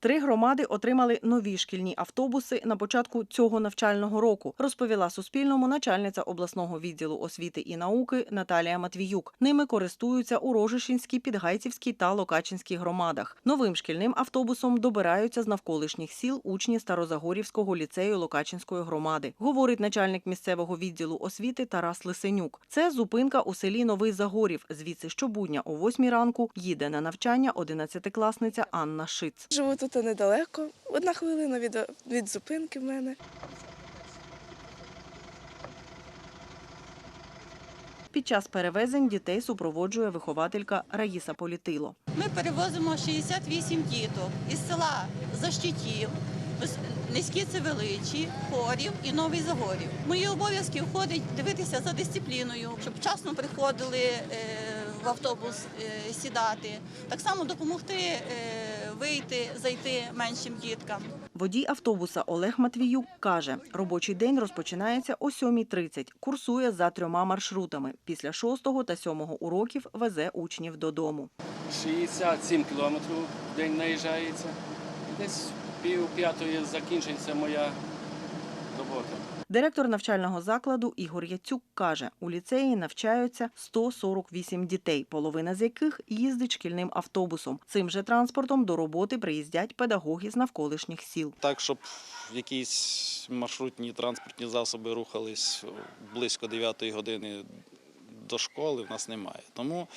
Три громади отримали нові шкільні автобуси на початку цього навчального року, розповіла Суспільному начальниця обласного відділу освіти і науки Наталія Матвіюк. Ними користуються у Рожишинській, Підгайцівській та Локачинській громадах. Новим шкільним автобусом добираються з навколишніх сіл учні Старозагорівського ліцею Локачинської громади, говорить начальник місцевого відділу освіти Тарас Лисенюк. Це зупинка у селі Новий Загорів. Звідси щобудня о 8 ранку їде на навчання 11-класниця Анна Шиц. Живу тут недалеко. Одна хвилина від, від зупинки в мене. Під час перевезень дітей супроводжує вихователька Раїса Політило. Ми перевозимо 68 діток із села Защитів, Низькі Цевеличі, Хорів і Новий Загорів. Мої обов'язки входить дивитися за дисципліною, щоб вчасно приходили е, в автобус е, сідати. Так само допомогти е, вийти, зайти меншим діткам. Водій автобуса Олег Матвіюк каже, робочий день розпочинається о 7.30, курсує за трьома маршрутами. Після 6 та 7 уроків везе учнів додому. 67 кілометрів в день наїжджається. Десь пів п'ятої закінчиться моя робота. Директор навчального закладу Ігор Яцюк каже, у ліцеї навчаються 148 дітей, половина з яких їздить шкільним автобусом. Цим же транспортом до роботи приїздять педагоги з навколишніх сіл. Так, щоб якісь маршрутні транспортні засоби рухались близько 9 години до школи, в нас немає. Тому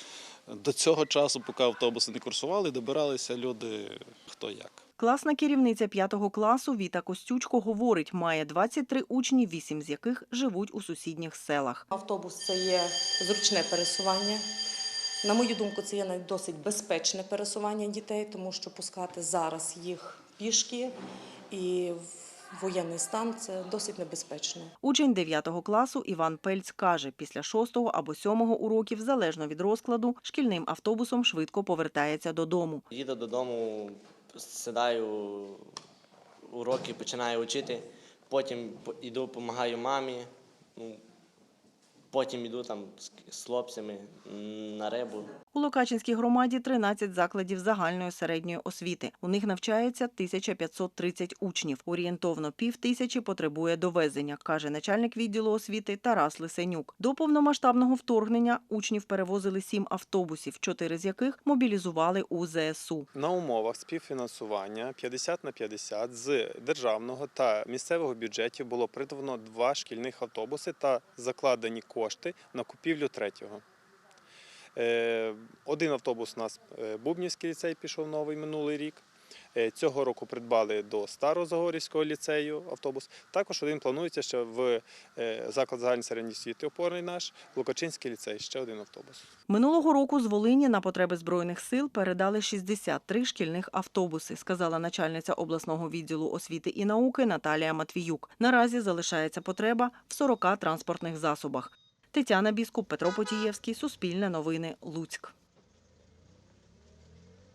до цього часу, поки автобуси не курсували, добиралися люди хто як. Класна керівниця 5 класу Віта Костючко говорить, має 23 учні, 8 з яких живуть у сусідніх селах. Автобус це є зручне пересування. На мою думку, це є навіть досить безпечне пересування дітей, тому що пускати зараз їх пішки і в воєнний стан це досить небезпечно. Учень 9 класу Іван Пельц каже, після 6 або 7 уроків, залежно від розкладу, шкільним автобусом швидко повертається додому. Їду додому, сідаю, уроки починаю вчити, потім по- йду, допомагаю мамі, ну, потім йду там з, хлопцями на рибу. У Локачинській громаді 13 закладів загальної середньої освіти. У них навчається 1530 учнів. Орієнтовно пів тисячі потребує довезення, каже начальник відділу освіти Тарас Лисенюк. До повномасштабного вторгнення учнів перевозили сім автобусів, чотири з яких мобілізували у ЗСУ. на умовах співфінансування 50 на 50 з державного та місцевого бюджетів було придбано два шкільних автобуси та закладені кошти на купівлю третього. Е, Один автобус у нас е, Бубнівський ліцей пішов новий минулий рік. Е, Цього року придбали до Старозагорівського ліцею автобус. Також один планується ще в заклад загальної середньої освіти опорний наш, Лукачинський ліцей, ще один автобус. Минулого року з Волині на потреби збройних сил передали 63 шкільних автобуси, сказала начальниця обласного відділу освіти і науки Наталія Матвіюк. Наразі залишається потреба в 40 транспортних засобах. Тетяна Біскуп, Петро Потієвський, Суспільне новини, Луцьк.